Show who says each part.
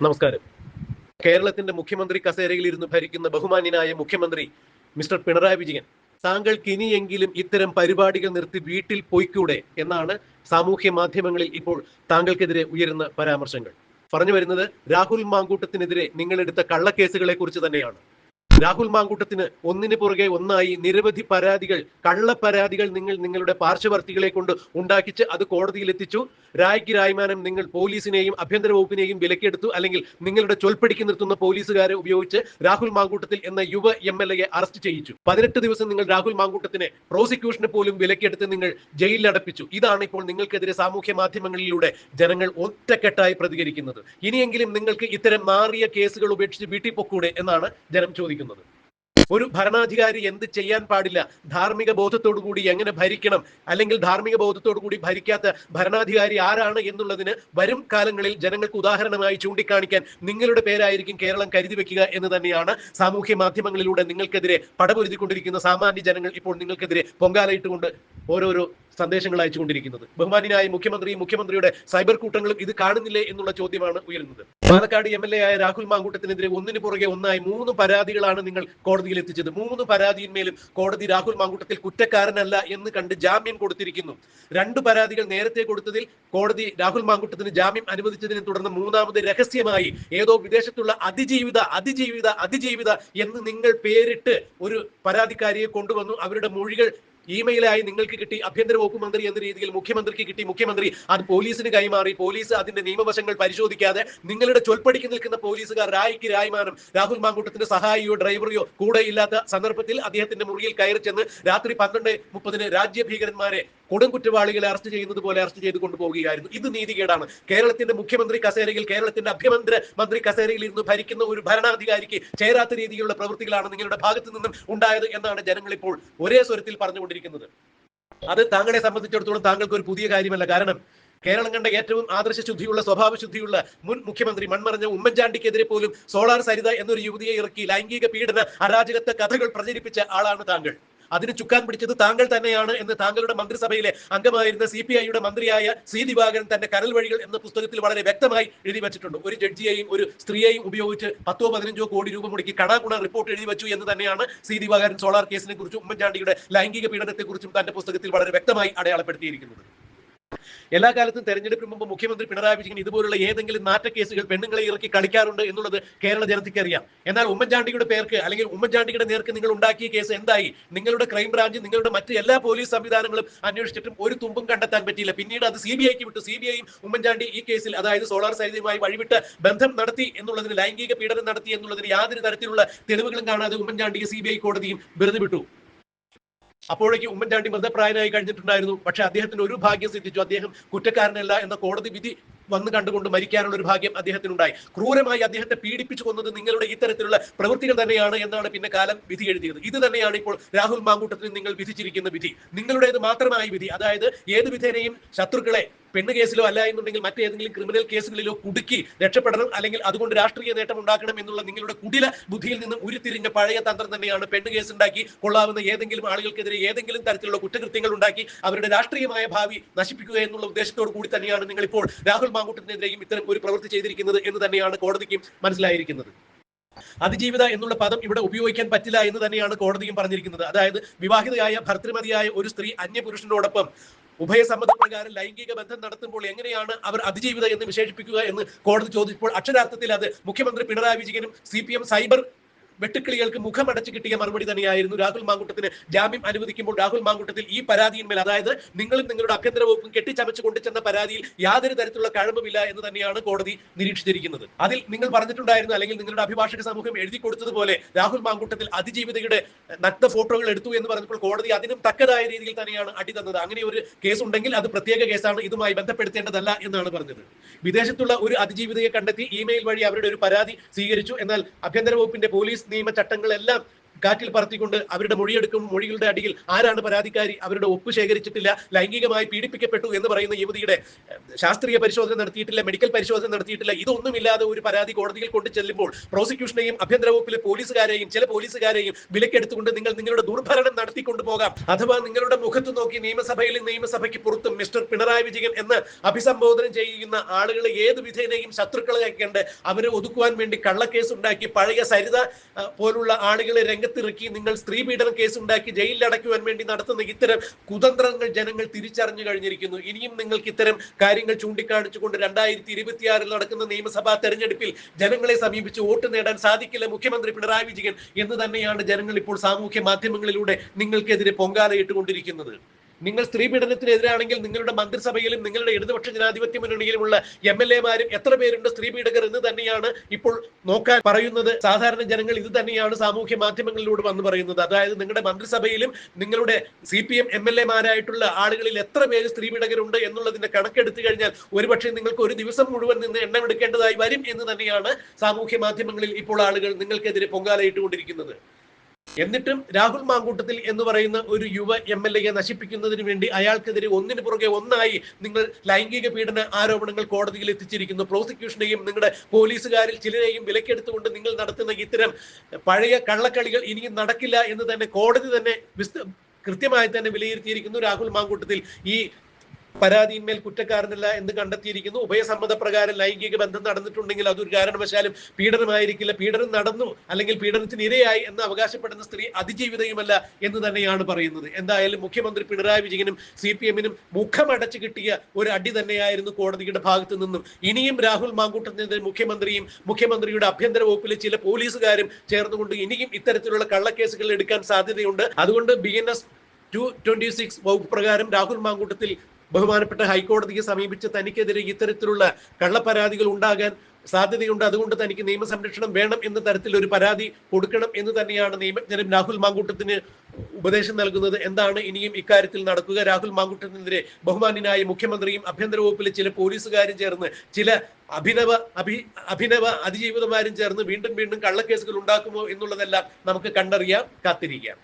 Speaker 1: നമസ്കാരം. കേരളത്തിന്റെ മുഖ്യമന്ത്രി കസേരയിൽ ഇരുന്ന് ഭരിക്കുന്ന ബഹുമാന്യനായ മുഖ്യമന്ത്രി മിസ്റ്റർ പിണറായി വിജയൻ താങ്കൾക്ക് ഇനിയെങ്കിലും ഇത്തരം പരിപാടികൾ നിർത്തി വീട്ടിൽ പോയിക്കൂടെ എന്നാണ് സാമൂഹ്യ മാധ്യമങ്ങളിൽ ഇപ്പോൾ താങ്കൾക്കെതിരെ ഉയരുന്ന പരാമർശങ്ങൾ. പറഞ്ഞു വരുന്നത് രാഹുൽ മാങ്കൂട്ടത്തിനെതിരെ നിങ്ങൾ എടുത്ത കള്ളക്കേസുകളെ കുറിച്ച് തന്നെയാണ്. രാഹുൽ മാങ്കൂട്ടത്തിന് ഒന്നിന് പുറകെ ഒന്നായി നിരവധി പരാതികൾ കള്ള പരാതികൾ നിങ്ങൾ നിങ്ങളുടെ പാർശ്വവർത്തികളെ കൊണ്ട് ഉണ്ടാക്കിച്ച് അത് കോടതിയിൽ എത്തിച്ചു രായ്ക്ക് രായ്മാനം നിങ്ങൾ പോലീസിനെയും ആഭ്യന്തര വകുപ്പിനെയും വിലക്കെടുത്തു അല്ലെങ്കിൽ നിങ്ങളുടെ ചൊൽപ്പടിക്ക് നിർത്തുന്ന പോലീസുകാരെ ഉപയോഗിച്ച് രാഹുൽ മാങ്കൂട്ടത്തിൽ എന്ന യുവ എം എൽ എയെ അറസ്റ്റ് ചെയ്യിച്ചു. പതിനെട്ട് ദിവസം നിങ്ങൾ രാഹുൽ മാങ്കൂട്ടത്തിനെ പ്രോസിക്യൂഷന് പോലും വിലക്കെടുത്ത് നിങ്ങൾ ജയിലിൽ അടപ്പിച്ചു ഇതാണ് ഇപ്പോൾ നിങ്ങൾക്കെതിരെ സാമൂഹ്യ മാധ്യമങ്ങളിലൂടെ ജനങ്ങൾ ഒറ്റക്കെട്ടായി പ്രതികരിക്കുന്നത്. ഇനിയെങ്കിലും നിങ്ങൾക്ക് ഇത്തരം മാറിയ കേസുകൾ ഉപേക്ഷിച്ച് വീട്ടിൽ പൊക്കൂടെ എന്നാണ് ജനം ചോദിക്കുന്നത്. ഒരു ഭരണാധികാരി എന്ത് ചെയ്യാൻ പാടില്ല? ധാർമ്മിക ബോധത്തോടു കൂടി എങ്ങനെ ഭരിക്കണം? അല്ലെങ്കിൽ ധാർമ്മിക ബോധത്തോടു കൂടി ഭരിക്കാത്ത ഭരണാധികാരി ആരാണ് എന്നുള്ളതിന് വരും കാലങ്ങളിൽ ജനങ്ങൾക്ക് ഉദാഹരണമായി ചൂണ്ടിക്കാണിക്കാൻ നിങ്ങളുടെ പേരായിരിക്കും കേരളം കരുതി വെക്കുക എന്ന് തന്നെയാണ് സാമൂഹ്യ മാധ്യമങ്ങളിലൂടെ നിങ്ങൾക്കെതിരെ പടപൊരുതിക്കൊണ്ടിരിക്കുന്ന സാമാന്യ ജനങ്ങൾ ഇപ്പോൾ നിങ്ങൾക്കെതിരെ പൊങ്കാലയിട്ടുകൊണ്ട് ഓരോരോ സന്ദേശങ്ങൾ അയച്ചുകൊണ്ടിരിക്കുന്നത്. ബഹുമാനിയായ മുഖ്യമന്ത്രി മുഖ്യമന്ത്രിയുടെ സൈബർ കൂട്ടങ്ങളും ഇത് കാണുന്നില്ലേ എന്നുള്ള ചോദ്യമാണ് ഉയരുന്നത്. പാലക്കാട് എം എൽ എ ആയ രാഹുൽ മാങ്കൂട്ടത്തിനെതിരെ ഒന്നിനു പുറകെ ഒന്നായി മൂന്ന് പരാതികളാണ് നിങ്ങൾ കോടതിയിൽ എത്തിച്ചത്. മൂന്ന് പരാതിയിന്മേലും കോടതി രാഹുൽ മാങ്കൂട്ടത്തിൽ കുറ്റക്കാരനല്ല എന്ന് കണ്ട് ജാമ്യം കൊടുത്തിരിക്കുന്നു. രണ്ട് പരാതികൾ നേരത്തെ കൊടുത്തതിൽ കോടതി രാഹുൽ മാങ്കൂട്ടത്തിന് ജാമ്യം അനുവദിച്ചതിനെ തുടർന്ന് മൂന്നാമത് രഹസ്യമായി ഏതോ വിദേശത്തുള്ള അതിജീവിത അതിജീവിത അതിജീവിത എന്ന് നിങ്ങൾ പേരിട്ട് ഒരു പരാതിക്കാരിയെ കൊണ്ടുവന്നു. അവരുടെ മൊഴികൾ ഇമെയിലായി നിങ്ങൾക്ക് കിട്ടി ആഭ്യന്തര വകുപ്പ് മന്ത്രി എന്ന രീതിയിൽ മുഖ്യമന്ത്രിക്ക് കിട്ടി മുഖ്യമന്ത്രി. അത് പോലീസിന് കൈമാറി. പോലീസ് അതിന്റെ നിയമവശങ്ങൾ പരിശോധിക്കാതെ നിങ്ങളുടെ ചൊൽപ്പടിക്ക് നിൽക്കുന്ന പോലീസുകാർ രായിക്ക് രായ്മാനം രാഹുൽ മാങ്കൂട്ടത്തിന്റെ സഹായിയോ ഡ്രൈവറെയോ കൂടെ ഇല്ലാത്ത സന്ദർഭത്തിൽ അദ്ദേഹത്തിന്റെ മുറിയിൽ കയറി ചെന്ന് രാത്രി പന്ത്രണ്ട് മുപ്പതിന് രാജ്യഭീകരന്മാരെ കൊടും കുറ്റവാളികളെ അറസ്റ്റ് ചെയ്യുന്നത് പോലെ അറസ്റ്റ് ചെയ്ത് കൊണ്ടുപോകുകയായിരുന്നു ഇത് നീതികേടാണ്. കേരളത്തിന്റെ മുഖ്യമന്ത്രി കസേരയിൽ കേരളത്തിന്റെ അഭ്യമന്ത്രി മന്ത്രി കസേരയിൽ ഇരുന്ന് ഭരിക്കുന്ന ഒരു ഭരണാധികാരിക്ക് ചേരാത്ത രീതിയിലുള്ള പ്രവൃത്തികളാണ് നിങ്ങളുടെ ഭാഗത്തു നിന്നും ഉണ്ടായത് എന്നാണ് ജനങ്ങൾ ഇപ്പോൾ ഒരേ സ്വരത്തിൽ പറഞ്ഞുകൊണ്ടിരിക്കുന്നത്. അത് താങ്കളെ സംബന്ധിച്ചിടത്തോളം താങ്കൾക്ക് ഒരു പുതിയ കാര്യമല്ല. കാരണം കേരളം കണ്ട ഏറ്റവും ആദർശ ശുദ്ധിയുള്ള സ്വഭാവ ശുദ്ധിയുള്ള മുൻ മുഖ്യമന്ത്രി മൺമറഞ്ഞ ഉമ്മൻചാണ്ടിക്കെതിരെ പോലും സോളാർ സരിത എന്നൊരു യുവതിയെ ഇറക്കി ലൈംഗിക പീഡന അരാജകത്വ കഥകൾ പ്രചരിപ്പിച്ച ആളാണ് താങ്കൾ. അതിന് ചുക്കാൻ പിടിച്ചത് താങ്കൾ തന്നെയാണ് എന്ന് താങ്കളുടെ മന്ത്രിസഭയിലെ അംഗമായിരുന്ന സി പി ഐയുടെ മന്ത്രിയായ സി ദിവാകരൻ തന്റെ കരൽ വഴികൾ എന്ന പുസ്തകത്തിൽ വളരെ വ്യക്തമായി എഴുതി വെച്ചിട്ടുണ്ട്. ഒരു ജഡ്ജിയെയും ഒരു സ്ത്രീയെയും ഉപയോഗിച്ച് പത്തോ പതിനഞ്ചോ കോടി രൂപ മുടക്കി കണാകുണ റിപ്പോർട്ട് എഴുതി വെച്ചു എന്ന് തന്നെയാണ് സി ദിവാകരൻ സോളാർ കേസിനെ കുറിച്ചും ഉമ്മൻചാണ്ടിയുടെ ലൈംഗിക പീഡനത്തെക്കുറിച്ചും തന്റെ പുസ്തകത്തിൽ വളരെ വ്യക്തമായി അടയാളപ്പെടുത്തിയിരിക്കുന്നത്. എല്ലാ കാലത്തും തെരഞ്ഞെടുപ്പിന് മുമ്പ് മുഖ്യമന്ത്രി പിണറായി വിജയൻ ഇതുപോലുള്ള ഏതെങ്കിലും നാറ്റ കേസുകൾ പെണ്ണുങ്ങളെ ഇറക്കി കളിക്കാറുണ്ട് എന്നുള്ളത് കേരള ജനതയ്ക്ക് അറിയാം എന്നാൽ ഉമ്മൻചാണ്ടിയുടെ പേർക്ക് അല്ലെങ്കിൽ ഉമ്മൻചാണ്ടിയുടെ നേർക്ക് നിങ്ങൾ ഉണ്ടാക്കിയ കേസ് എന്തായി? നിങ്ങളുടെ ക്രൈംബ്രാഞ്ച് നിങ്ങളുടെ മറ്റ് എല്ലാ പോലീസ് സംവിധാനങ്ങളും അന്വേഷിച്ചിട്ടും ഒരു തുമ്പും കണ്ടെത്താൻ പറ്റിയില്ല. പിന്നീട് അത് സി ബി ഐക്ക് വിട്ടു. സി ബി ഐയും ഉമ്മൻചാണ്ടി ഈ കേസിൽ അതായത് സോളാർ സൈദിയുമായി വഴിവിട്ട് ബന്ധം നടത്തി എന്നുള്ളതിന് ലൈംഗിക പീഡനം നടത്തി എന്നുള്ളതിന് യാതൊരു തരത്തിലുള്ള തെളിവുകളും കാണാതെ ഉമ്മൻചാണ്ടിയെ സി കോടതിയും വെറുതെ വിട്ടു. അപ്പോഴേക്ക് ഉമ്മൻചാണ്ടി മൃതപ്രായനായി കഴിഞ്ഞിട്ടുണ്ടായിരുന്നു. പക്ഷെ അദ്ദേഹത്തിന് ഒരു ഭാഗ്യം സിദ്ധിച്ചു. അദ്ദേഹം കുറ്റക്കാരനല്ല എന്ന കോടതി വിധി വന്ന് കണ്ടുകൊണ്ട് മരിക്കാനുള്ള ഒരു ഭാഗ്യം അദ്ദേഹത്തിനുണ്ടായി. ക്രൂരമായി അദ്ദേഹത്തെ പീഡിപ്പിച്ചു കൊന്നത് നിങ്ങളുടെ ഇത്തരത്തിലുള്ള പ്രവൃത്തികൾ തന്നെയാണ് എന്നാണ് പിന്നെ കാലം വിധി എഴുതിയത്. ഇത് തന്നെയാണ് ഇപ്പോൾ രാഹുൽ മാങ്കൂട്ടത്തിന് നിങ്ങൾ വിധിച്ചിരിക്കുന്ന വിധി. നിങ്ങളുടേത് മാത്രമായ വിധി. അതായത് ഏത് വിധേനയും ശത്രുക്കളെ പെണ്ണ് കേസിലോ അല്ല എന്നുണ്ടെങ്കിൽ മറ്റേതെങ്കിലും ക്രിമിനൽ കേസുകളിലോ കുടുക്കി രക്ഷപ്പെടണം അല്ലെങ്കിൽ അതുകൊണ്ട് രാഷ്ട്രീയ നേട്ടം ഉണ്ടാക്കണം എന്നുള്ള നിങ്ങളുടെ കുടില ബുദ്ധിയിൽ നിന്നും ഉരുത്തിരിഞ്ഞ പഴയ തന്ത്രം തന്നെയാണ് പെണ്ണ് കേസ് ഉണ്ടാക്കി കൊള്ളാവുന്ന ഏതെങ്കിലും ആളുകൾക്കെതിരെ ഏതെങ്കിലും തരത്തിലുള്ള കുറ്റകൃത്യങ്ങൾ ഉണ്ടാക്കി അവരുടെ രാഷ്ട്രീയമായ ഭാവി നശിപ്പിക്കുക എന്നുള്ള ഉദ്ദേശത്തോടു കൂടി തന്നെയാണ് നിങ്ങൾ ഇപ്പോൾ രാഹുൽ മാങ്കൂട്ടത്തിനെതിരെയും ഇത്തരം ഒരു പ്രവൃത്തി ചെയ്തിരിക്കുന്നത് എന്ന് തന്നെയാണ് കോടതിക്കും മനസ്സിലായിരിക്കുന്നത്. അതിജീവിത എന്നുള്ള പദം ഇവിടെ ഉപയോഗിക്കാൻ പറ്റില്ല എന്ന് തന്നെയാണ് കോടതിയും പറഞ്ഞിരിക്കുന്നത്. അതായത് വിവാഹിതയായ ഭർത്തൃമതിയായ ഒരു സ്ത്രീ അന്യപുരുഷനോടൊപ്പം ഉഭയസമ്മതപ്രകാരം ലൈംഗിക ബന്ധം നടത്തുമ്പോൾ എങ്ങനെയാണ് അവർ അതിജീവിത എന്ന് വിശേഷിപ്പിക്കുക എന്ന് കോടതി ചോദിച്ചപ്പോൾ അക്ഷരാർത്ഥത്തിൽ അത് മുഖ്യമന്ത്രി പിണറായി വിജയനും സി സൈബർ വെട്ടുക്കിളികൾക്ക് മുഖമടച്ച് കിട്ടിയ മറുപടി തന്നെയായിരുന്നു രാഹുൽ മാങ്കുട്ടത്തിന്. ജാമ്യം അനുവദിക്കുമ്പോൾ രാഹുൽ മാങ്കുട്ടത്തിൽ ഈ പരാതിയിന്മേൽ അതായത് നിങ്ങളും നിങ്ങളുടെ ആഭ്യന്തര വകുപ്പും കെട്ടിച്ചമച്ച് കൊണ്ടുചെന്ന പരാതിയിൽ യാതൊരു തരത്തിലുള്ള കഴമ്പുമില്ല എന്ന് തന്നെയാണ് കോടതി നിരീക്ഷിച്ചിരിക്കുന്നത്. അതിൽ നിങ്ങൾ പറഞ്ഞിട്ടുണ്ടായിരുന്നു അല്ലെങ്കിൽ നിങ്ങളുടെ അഭിഭാഷക സമൂഹം എഴുതി കൊടുത്തതുപോലെ രാഹുൽ മാങ്കുട്ടത്തിൽ അതിജീവിതയുടെ നഗ്ന ഫോട്ടോകൾ എടുത്തു എന്ന് പറഞ്ഞപ്പോൾ കോടതി അതിനും തക്കതായ രീതിയിൽ തന്നെയാണ് അടി തന്നത്. അങ്ങനെ ഒരു കേസ് ഉണ്ടെങ്കിൽ അത് പ്രത്യേക കേസാണ് ഇതുമായി ബന്ധപ്പെടുത്തേണ്ടതല്ല എന്നാണ് പറഞ്ഞത്. വിദേശത്തുള്ള ഒരു അതിജീവിതയെ കണ്ടെത്തി ഇമെയിൽ വഴി അവരുടെ ഒരു പരാതി സ്വീകരിച്ചു. എന്നാൽ ആഭ്യന്തര വകുപ്പിന്റെ പോലീസ് നിയമ ചട്ടങ്ങളെല്ലാം കാറ്റിൽ പറത്തിക്കൊണ്ട് അവരുടെ മൊഴിയെടുക്കും മൊഴികളുടെ അടിയിൽ ആരാണ് പരാതിക്കാരി അവരുടെ ഒപ്പ് ശേഖരിച്ചിട്ടില്ല ലൈംഗികമായി പീഡിപ്പിക്കപ്പെട്ടു എന്ന് പറയുന്ന യുവതിയുടെ ശാസ്ത്രീയ പരിശോധന നടത്തിയിട്ടില്ല മെഡിക്കൽ പരിശോധന നടത്തിയിട്ടില്ല ഇതൊന്നുമില്ലാതെ ഒരു പരാതി കോടതിയിൽ കൊണ്ടു ചെല്ലുമ്പോൾ പ്രോസിക്യൂഷനെയും ആഭ്യന്തര വകുപ്പിലെ പോലീസുകാരെയും ചില പോലീസുകാരെയും വിലക്കെടുത്തുകൊണ്ട് നിങ്ങൾ നിങ്ങളുടെ ദുർഭരണം നടത്തിക്കൊണ്ടു പോകാം. അഥവാ നിങ്ങളുടെ മുഖത്ത് നോക്കി നിയമസഭയിൽ നിയമസഭയ്ക്ക് പുറത്തും മിസ്റ്റർ പിണറായി വിജയൻ എന്ന് അഭിസംബോധന ചെയ്യുന്ന ആളുകളെ ഏത് വിധേനയും ശത്രുക്കളെ കണ്ട് അവരെ ഒതുക്കുവാൻ വേണ്ടി കള്ളക്കേസ് ഉണ്ടാക്കി പഴയ സരിത പോലുള്ള ആളുകളെ രംഗത്തിറക്കി നിങ്ങൾ സ്ത്രീ പീഡന കേസ് ഉണ്ടാക്കി ജയിലിൽ അടയ്ക്കുവാൻ വേണ്ടി നടത്തുന്ന ഇത്തരം കുതന്ത്രങ്ങൾ ജനങ്ങൾ തിരിച്ചറിഞ്ഞു കഴിഞ്ഞിരിക്കുന്നു. ഇനിയും നിങ്ങൾക്ക് ഇത്തരം കാര്യങ്ങൾ ചൂണ്ടിക്കാണിച്ചുകൊണ്ട് രണ്ടായിരത്തി ഇരുപത്തിയാറിൽ നടക്കുന്ന നിയമസഭാ തെരഞ്ഞെടുപ്പിൽ ജനങ്ങളെ സമീപിച്ച് വോട്ട് നേടാൻ സാധിക്കില്ല മുഖ്യമന്ത്രി പിണറായി വിജയൻ എന്ന് തന്നെയാണ് ജനങ്ങൾ ഇപ്പോൾ സാമൂഹ്യ മാധ്യമങ്ങളിലൂടെ നിങ്ങൾക്കെതിരെ പൊങ്കാലയിട്ടുകൊണ്ടിരിക്കുന്നത്. നിങ്ങൾ സ്ത്രീ പീഡനത്തിനെതിരാണെങ്കിൽ നിങ്ങളുടെ മന്ത്രിസഭയിലും നിങ്ങളുടെ ഇടതുപക്ഷ ജനാധിപത്യ മുന്നണിയിലുമുള്ള എം എൽ എമാരും എത്ര പേരുണ്ട് സ്ത്രീ പീഡകർ എന്ന് തന്നെയാണ് ഇപ്പോൾ നോക്കാൻ പറയുന്നത്. സാധാരണ ജനങ്ങൾ ഇത് തന്നെയാണ് സാമൂഹ്യ മാധ്യമങ്ങളിലൂടെ വന്ന് പറയുന്നത്. അതായത് നിങ്ങളുടെ മന്ത്രിസഭയിലും നിങ്ങളുടെ C P M M L എമാരായിട്ടുള്ള ആളുകളിൽ എത്ര പേര് സ്ത്രീ പീഡകരുണ്ട് എന്നുള്ളതിന്റെ കണക്കെടുത്തു കഴിഞ്ഞാൽ ഒരുപക്ഷെ നിങ്ങൾക്ക് ഒരു ദിവസം മുഴുവൻ നിന്ന് എണ്ണമെടുക്കേണ്ടതായി വരും എന്ന് തന്നെയാണ് സാമൂഹ്യ മാധ്യമങ്ങളിൽ ഇപ്പോൾ ആളുകൾ നിങ്ങൾക്കെതിരെ പൊങ്കാലയിട്ടുകൊണ്ടിരിക്കുന്നത്. എന്നിട്ടും രാഹുൽ മാങ്കൂട്ടത്തിൽ എന്ന് പറയുന്ന ഒരു യുവ എം എൽ എയെ നശിപ്പിക്കുന്നതിന് വേണ്ടി അയാൾക്കെതിരെ ഒന്നിനു പുറകെ ഒന്നായി നിങ്ങൾ ലൈംഗിക പീഡന ആരോപണങ്ങൾ കോടതിയിൽ എത്തിച്ചിരിക്കുന്നു. പ്രോസിക്യൂഷനെയും നിങ്ങളുടെ പോലീസുകാരിൽ ചിലരെയും വിലക്കെടുത്തുകൊണ്ട് നിങ്ങൾ നടത്തുന്ന ഇത്തരം പഴയ കള്ളക്കളികൾ ഇനിയും നടക്കില്ല എന്ന് തന്നെ കോടതി തന്നെ കൃത്യമായി തന്നെ വിലയിരുത്തിയിരിക്കുന്നു രാഹുൽ മാങ്കൂട്ടത്തിൽ. ഈ പരാതിയിന്മേൽ കുറ്റക്കാരനല്ല എന്ന് കണ്ടെത്തിയിരിക്കുന്നു. ഉഭയസമ്മത പ്രകാരം ലൈംഗിക ബന്ധം നടന്നിട്ടുണ്ടെങ്കിൽ അതൊരു കാരണവശാലും പീഡനമായിരിക്കില്ല. പീഡനം നടന്നു അല്ലെങ്കിൽ പീഡനത്തിന് ഇരയായി എന്ന് അവകാശപ്പെടുന്ന സ്ത്രീ അതിജീവിതയുമല്ല എന്ന് തന്നെയാണ് പറയുന്നത്. എന്തായാലും മുഖ്യമന്ത്രി പിണറായി വിജയനും സി പി എമ്മിനും മുഖമടച്ചു കിട്ടിയ ഒരു അടി തന്നെയായിരുന്നു കോടതിയുടെ ഭാഗത്തു നിന്നും. ഇനിയും രാഹുൽ മാങ്കൂട്ടത്തിനെതിരെ മുഖ്യമന്ത്രിയും മുഖ്യമന്ത്രിയുടെ ആഭ്യന്തര വകുപ്പിലെ ചില പോലീസുകാരും ചേർന്നുകൊണ്ട് ഇനിയും ഇത്തരത്തിലുള്ള കള്ളക്കേസുകൾ എടുക്കാൻ സാധ്യതയുണ്ട്. അതുകൊണ്ട് B N S two twenty six വകുപ്പ് പ്രകാരം രാഹുൽ മാങ്കൂട്ടത്തിൽ ബഹുമാനപ്പെട്ട ഹൈക്കോടതിയെ സമീപിച്ച് തനിക്കെതിരെ ഇത്തരത്തിലുള്ള കള്ളപ്പരാതികൾ ഉണ്ടാകാൻ സാധ്യതയുണ്ട്. അതുകൊണ്ട് തനിക്ക് നിയമസംരക്ഷണം വേണം എന്ന തരത്തിൽ ഒരു പരാതി കൊടുക്കണം എന്ന് തന്നെയാണ് നിയമജ്ഞരും രാഹുൽ മാങ്കൂട്ടത്തിന് ഉപദേശം നൽകുന്നത്. എന്താണ് ഇനിയും ഇക്കാര്യത്തിൽ നടക്കുക? രാഹുൽ മാങ്കൂട്ടത്തിനെതിരെ ബഹുമാന്യനായ മുഖ്യമന്ത്രിയും ആഭ്യന്തര വകുപ്പിലെ ചില പോലീസുകാരും ചേർന്ന് ചില അഭിനവ അഭി അഭിനവ അതിജീവിതമാരും ചേർന്ന് വീണ്ടും വീണ്ടും കള്ളക്കേസുകൾ ഉണ്ടാക്കുമോ എന്നുള്ളതെല്ലാം നമുക്ക് കണ്ടറിയാം കാത്തിരിക്കാം.